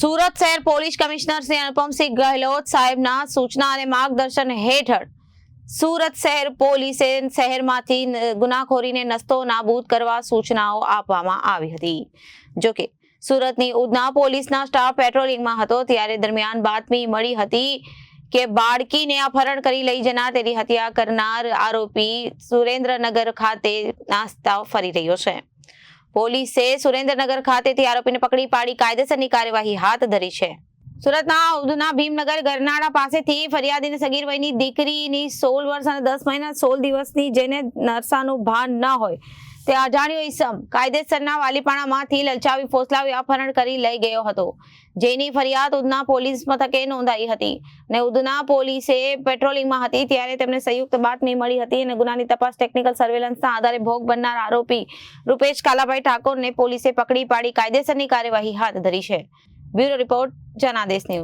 સુરત શહેર police commissioner Shri Anupamsinh Gehlot સાહેબના સૂચના અને માર્ગદર્શન હેઠળ સુરત શહેર પોલીસે શહેરમાંથી ગુનાખોરીને નસ્તો નાબૂદ કરવા સૂચનાઓ આપવામાં આવી હતી. જોકે સુરતની ઉધના પોલીસના સ્ટાફ પેટ્રોલિંગમાં હતો, ત્યારે દરમિયાન બાતમી મળી હતી કે બાળકીને અપહરણ કરી લઈ જનાર, તેની હત્યા કરનાર આરોપી સુરેન્દ્રનગર ખાતે નાસ્તા ફરી રહ્યો છે. પોલીસે સુરેન્દ્રનગર ખાતેથી આરોપીને પકડી પાડી કાયદેસરની કાર્યવાહી હાથ ધરી છે. સુરતના ઉધના ભીમનગર ગરનાળા પાસેથી ફરિયાદીની સગીર વયની દીકરીની સોળ વર્ષ અને દસ મહિના સોળ દિવસની જેને નરસાનું ભાન ન હોય તે અજાણ્યો ઈસમ કાયદેસરના વાલીપાણામાંથી લલચાવી ફોસલાવી અપહરણ કરી લઈ ગયો હતો. જેની ફરિયાદ ઉધના પોલીસ મથકે નોંધાઈ હતી અને ઉધના પોલીસે પેટ્રોલિંગમાં હતી ત્યારે તેમને સંયુક્ત બાતમી મળી હતી અને ગુનાની તપાસ ટેકનિકલ સર્વેલન્સના આધારે ભોગ બનનાર આરોપી રૂપેશ કાલાભાઈ ઠાકોરને પોલીસે પકડી પાડી કાયદેસરની કાર્યવાહી હાથ ધરી છે. Bureau report Janadesh news.